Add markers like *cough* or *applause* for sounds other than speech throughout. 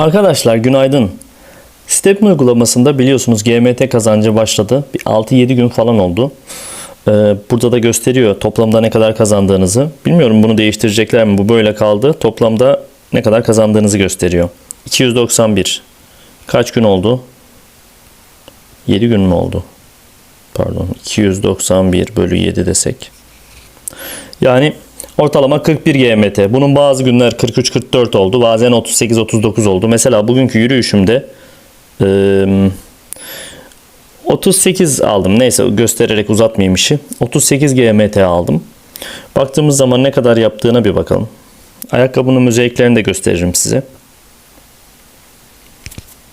Arkadaşlar günaydın. Step uygulamasında biliyorsunuz GMT kazancı başladı. Bir 6-7 gün falan oldu. Ee, burada da gösteriyor toplamda ne kadar kazandığınızı. Bilmiyorum bunu değiştirecekler mi? Bu böyle kaldı. Toplamda ne kadar kazandığınızı gösteriyor. 291. Kaç gün oldu? 7 gün mü oldu? Pardon. 291 bölü 7 desek. Yani ortalama 41 GMT. Bunun bazı günler 43-44 oldu. Bazen 38-39 oldu. Mesela bugünkü yürüyüşümde eee, 38 aldım. Neyse göstererek uzatmayayım işi. 38 GMT aldım. Baktığımız zaman ne kadar yaptığına bir bakalım. Ayakkabının özelliklerini de gösteririm size.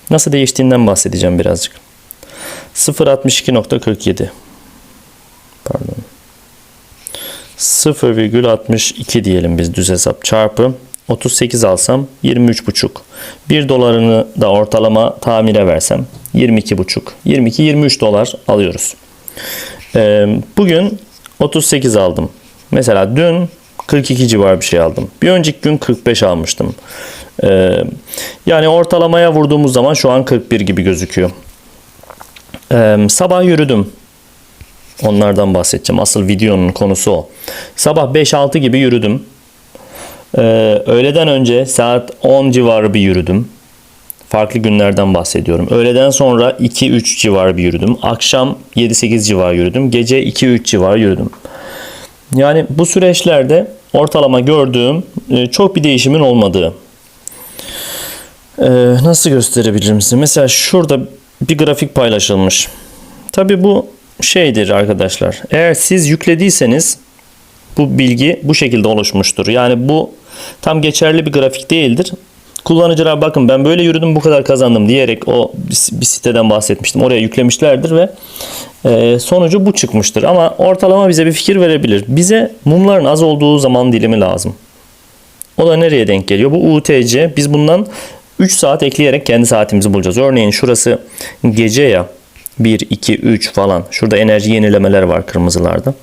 Nasıl değiştiğinden bahsedeceğim birazcık. 0.62.47 Pardon. 0,62 diyelim biz düz hesap çarpı 38 alsam 23,5. 1 dolarını da ortalama tamire versem 22,5. 22-23 dolar alıyoruz. Ee, bugün 38 aldım. Mesela dün 42 civar bir şey aldım. Bir önceki gün 45 almıştım. Ee, yani ortalamaya vurduğumuz zaman şu an 41 gibi gözüküyor. Ee, sabah yürüdüm. Onlardan bahsedeceğim. Asıl videonun konusu o. Sabah 5-6 gibi yürüdüm. Ee, öğleden önce saat 10 civarı bir yürüdüm. Farklı günlerden bahsediyorum. Öğleden sonra 2-3 civarı bir yürüdüm. Akşam 7-8 civarı yürüdüm. Gece 2-3 civarı yürüdüm. Yani bu süreçlerde ortalama gördüğüm e, çok bir değişimin olmadığı. Ee, nasıl gösterebilirim size? Mesela şurada bir grafik paylaşılmış. Tabi bu şeydir arkadaşlar. Eğer siz yüklediyseniz bu bilgi bu şekilde oluşmuştur. Yani bu tam geçerli bir grafik değildir. Kullanıcılar bakın ben böyle yürüdüm bu kadar kazandım diyerek o bir siteden bahsetmiştim. Oraya yüklemişlerdir ve e, sonucu bu çıkmıştır. Ama ortalama bize bir fikir verebilir. Bize mumların az olduğu zaman dilimi lazım. O da nereye denk geliyor? Bu UTC. Biz bundan 3 saat ekleyerek kendi saatimizi bulacağız. Örneğin şurası gece ya. 1, 2, 3 falan. Şurada enerji yenilemeler var kırmızılarda.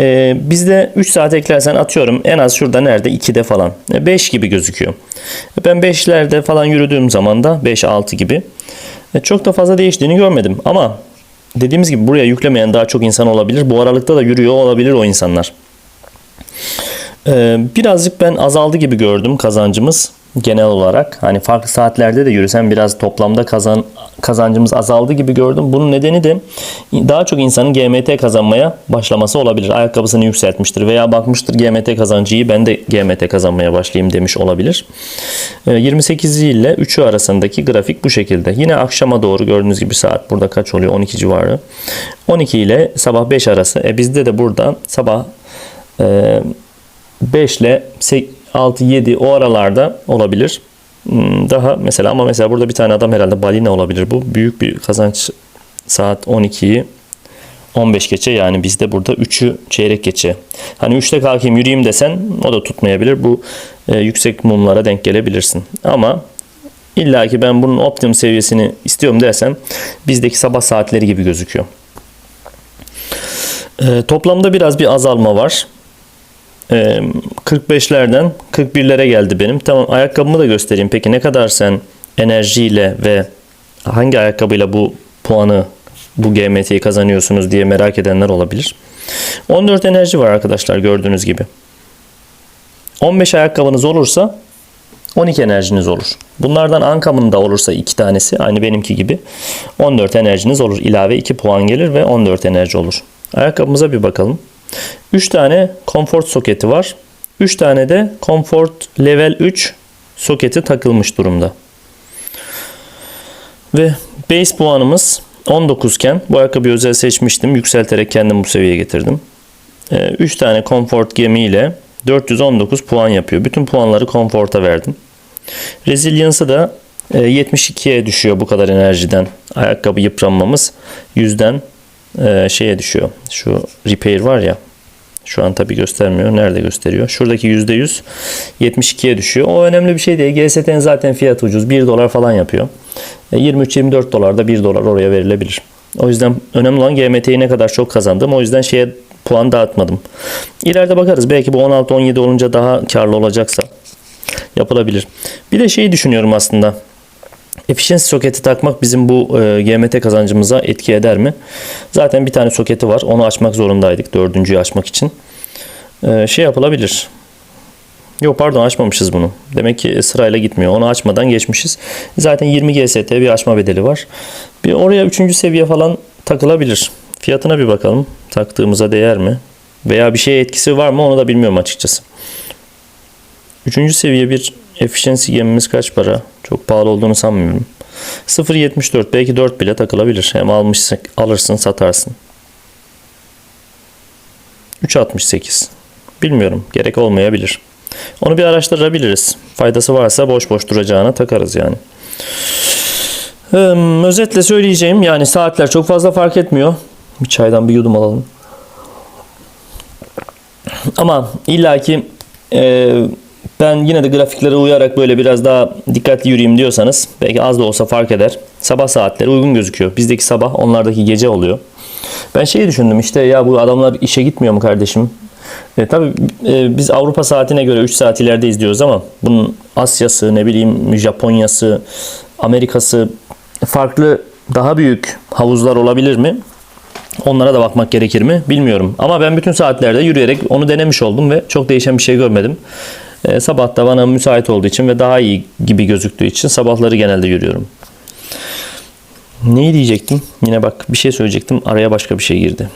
Ee, bizde 3 saat eklersen atıyorum en az şurada nerede 2'de falan. 5 gibi gözüküyor. Ben 5'lerde falan yürüdüğüm zaman da 5-6 gibi. E, çok da fazla değiştiğini görmedim. Ama dediğimiz gibi buraya yüklemeyen daha çok insan olabilir. Bu aralıkta da yürüyor olabilir o insanlar. Ee, birazcık ben azaldı gibi gördüm kazancımız genel olarak. Hani farklı saatlerde de yürüsem biraz toplamda kazan kazancımız azaldı gibi gördüm. Bunun nedeni de daha çok insanın GMT kazanmaya başlaması olabilir. Ayakkabısını yükseltmiştir veya bakmıştır GMT kazancı iyi ben de GMT kazanmaya başlayayım demiş olabilir. Ee, 28 ile 3'ü arasındaki grafik bu şekilde. Yine akşama doğru gördüğünüz gibi saat burada kaç oluyor? 12 civarı. 12 ile sabah 5 arası. E bizde de burada sabah e, 5 ile 6 7 o aralarda olabilir. Hmm, Daha mesela ama mesela burada bir tane adam herhalde balina olabilir bu. Büyük bir kazanç saat 12'yi 15 geçe yani bizde burada 3'ü çeyrek geçe. Hani 3'te kalkayım yürüyeyim desen o da tutmayabilir. Bu e, yüksek mumlara denk gelebilirsin. Ama illa ki ben bunun optimum seviyesini istiyorum dersen bizdeki sabah saatleri gibi gözüküyor. E, toplamda biraz bir azalma var. Ee, 45'lerden 41'lere geldi benim. Tamam ayakkabımı da göstereyim. Peki ne kadar sen enerjiyle ve hangi ayakkabıyla bu puanı bu GMT'yi kazanıyorsunuz diye merak edenler olabilir. 14 enerji var arkadaşlar gördüğünüz gibi. 15 ayakkabınız olursa 12 enerjiniz olur. Bunlardan Ankam'ın da olursa 2 tanesi aynı benimki gibi 14 enerjiniz olur. İlave 2 puan gelir ve 14 enerji olur. Ayakkabımıza bir bakalım. 3 tane comfort soketi var. 3 tane de comfort level 3 soketi takılmış durumda. Ve base puanımız 19 iken bu ayakkabıyı özel seçmiştim. Yükselterek kendim bu seviyeye getirdim. 3 tane comfort gemi ile 419 puan yapıyor. Bütün puanları comfort'a verdim. Resilience'ı da 72'ye düşüyor bu kadar enerjiden. Ayakkabı yıpranmamız yüzden e, şeye düşüyor. Şu repair var ya. Şu an tabi göstermiyor. Nerede gösteriyor? Şuradaki %100 72'ye düşüyor. O önemli bir şey değil. GST'nin zaten fiyatı ucuz. 1 dolar falan yapıyor. E, 23-24 dolarda 1 dolar oraya verilebilir. O yüzden önemli olan GMT'yi ne kadar çok kazandım. O yüzden şeye puan dağıtmadım. İleride bakarız. Belki bu 16-17 olunca daha karlı olacaksa yapılabilir. Bir de şeyi düşünüyorum aslında. Efficiency soketi takmak bizim bu e, GMT kazancımıza etki eder mi? Zaten bir tane soketi var. Onu açmak zorundaydık dördüncüyü açmak için. E, şey yapılabilir. Yok pardon açmamışız bunu. Demek ki sırayla gitmiyor. Onu açmadan geçmişiz. Zaten 20 GST bir açma bedeli var. Bir oraya 3. seviye falan takılabilir. Fiyatına bir bakalım. Taktığımıza değer mi? Veya bir şeye etkisi var mı onu da bilmiyorum açıkçası. 3. seviye bir efficiency gemimiz kaç para? Çok pahalı olduğunu sanmıyorum. 0.74 belki 4 bile takılabilir. Hem almışsın, alırsın satarsın. 3.68 Bilmiyorum. Gerek olmayabilir. Onu bir araştırabiliriz. Faydası varsa boş boş duracağına takarız yani. Ee, özetle söyleyeceğim yani saatler çok fazla fark etmiyor. Bir çaydan bir yudum alalım. Ama illaki e, ben yine de grafiklere uyarak böyle biraz daha dikkatli yürüyeyim diyorsanız belki az da olsa fark eder. Sabah saatleri uygun gözüküyor. Bizdeki sabah onlardaki gece oluyor. Ben şeyi düşündüm işte ya bu adamlar işe gitmiyor mu kardeşim? E, tabii e, biz Avrupa saatine göre 3 saat ileride izliyoruz ama bunun Asya'sı, ne bileyim Japonya'sı, Amerika'sı farklı daha büyük havuzlar olabilir mi? Onlara da bakmak gerekir mi? Bilmiyorum. Ama ben bütün saatlerde yürüyerek onu denemiş oldum ve çok değişen bir şey görmedim. E, sabah da bana müsait olduğu için ve daha iyi gibi gözüktüğü için sabahları genelde yürüyorum. Neyi diyecektim? Yine bak bir şey söyleyecektim. Araya başka bir şey girdi.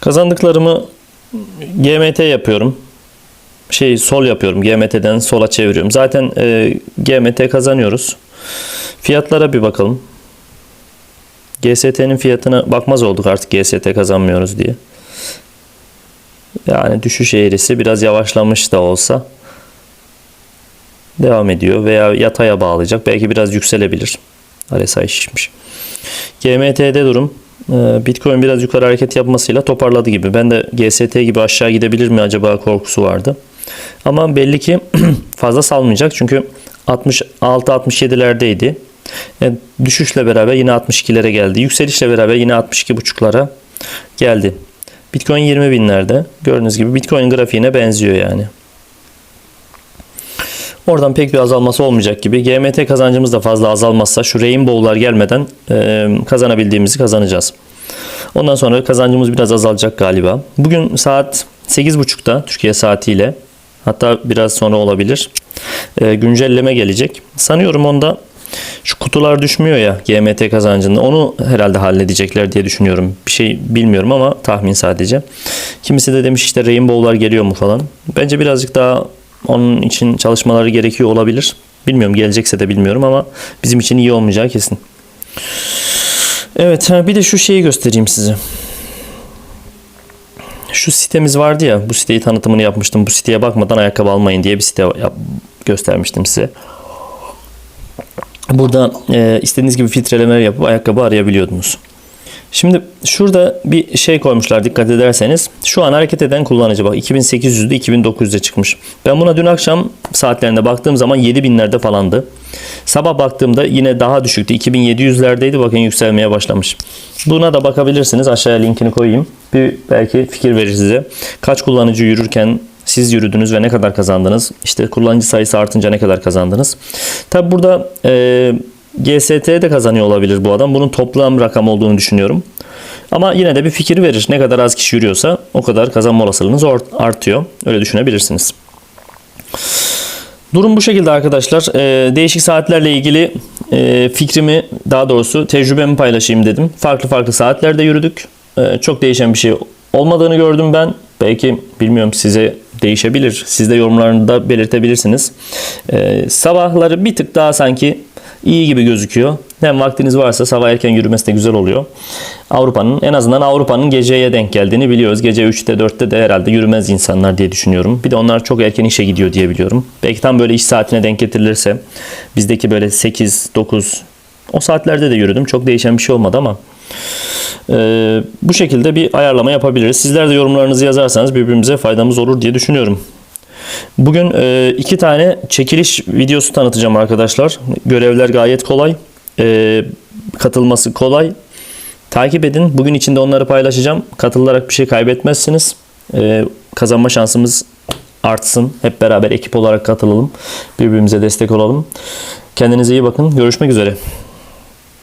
Kazandıklarımı GMT yapıyorum. Şey sol yapıyorum. GMT'den sola çeviriyorum. Zaten e, GMT kazanıyoruz. Fiyatlara bir bakalım. GST'nin fiyatına bakmaz olduk artık GST kazanmıyoruz diye. Yani düşüş eğrisi biraz yavaşlamış da olsa devam ediyor veya yataya bağlayacak. Belki biraz yükselebilir. RSI şişmiş. GMT'de durum e, Bitcoin biraz yukarı hareket yapmasıyla toparladı gibi. Ben de GST gibi aşağı gidebilir mi acaba korkusu vardı. Ama belli ki *clears throat* fazla salmayacak çünkü 66-67'lerdeydi. Yani E, düşüşle beraber yine 62'lere geldi. Yükselişle beraber yine 62.5'lara geldi. Bitcoin 20 binlerde. Gördüğünüz gibi Bitcoin grafiğine benziyor yani. Oradan pek bir azalması olmayacak gibi. GMT kazancımız da fazla azalmazsa şu rainbow'lar gelmeden e, kazanabildiğimizi kazanacağız. Ondan sonra kazancımız biraz azalacak galiba. Bugün saat 8.30'da Türkiye saatiyle hatta biraz sonra olabilir. E, güncelleme gelecek. Sanıyorum onda şu kutular düşmüyor ya GMT kazancında. Onu herhalde halledecekler diye düşünüyorum. Bir şey bilmiyorum ama tahmin sadece. Kimisi de demiş işte rainbow'lar geliyor mu falan. Bence birazcık daha onun için çalışmaları gerekiyor olabilir. Bilmiyorum gelecekse de bilmiyorum ama bizim için iyi olmayacağı kesin. Evet bir de şu şeyi göstereyim size. Şu sitemiz vardı ya bu siteyi tanıtımını yapmıştım. Bu siteye bakmadan ayakkabı almayın diye bir site yap- göstermiştim size. Burada e, istediğiniz gibi filtrelemeler yapıp ayakkabı arayabiliyordunuz. Şimdi şurada bir şey koymuşlar dikkat ederseniz. Şu an hareket eden kullanıcı bak 2800'de 2900'e çıkmış. Ben buna dün akşam saatlerinde baktığım zaman 7000'lerde falandı. Sabah baktığımda yine daha düşüktü. 2700'lerdeydi bakın yükselmeye başlamış. Buna da bakabilirsiniz. Aşağıya linkini koyayım. Bir belki fikir verir size. Kaç kullanıcı yürürken siz yürüdünüz ve ne kadar kazandınız? İşte kullanıcı sayısı artınca ne kadar kazandınız? Tabi burada e, GST de kazanıyor olabilir bu adam. Bunun toplam rakam olduğunu düşünüyorum. Ama yine de bir fikir verir. Ne kadar az kişi yürüyorsa o kadar kazanma olasılığınız or- artıyor. Öyle düşünebilirsiniz. Durum bu şekilde arkadaşlar. Ee, değişik saatlerle ilgili e, fikrimi daha doğrusu tecrübemi paylaşayım dedim. Farklı farklı saatlerde yürüdük. Ee, çok değişen bir şey olmadığını gördüm ben. Belki bilmiyorum size değişebilir. Siz de yorumlarında belirtebilirsiniz. Ee, sabahları bir tık daha sanki iyi gibi gözüküyor. Hem vaktiniz varsa sabah erken yürümesi de güzel oluyor. Avrupa'nın en azından Avrupa'nın geceye denk geldiğini biliyoruz. Gece 3'te 4'te de herhalde yürümez insanlar diye düşünüyorum. Bir de onlar çok erken işe gidiyor diye biliyorum. Belki tam böyle iş saatine denk getirilirse bizdeki böyle 8 9 o saatlerde de yürüdüm. Çok değişen bir şey olmadı ama e, bu şekilde bir ayarlama yapabiliriz. Sizler de yorumlarınızı yazarsanız birbirimize faydamız olur diye düşünüyorum. Bugün e, iki tane çekiliş videosu tanıtacağım arkadaşlar. Görevler gayet kolay. E, katılması kolay. Takip edin. Bugün içinde onları paylaşacağım. Katılarak bir şey kaybetmezsiniz. E, kazanma şansımız artsın. Hep beraber ekip olarak katılalım. Birbirimize destek olalım. Kendinize iyi bakın. Görüşmek üzere.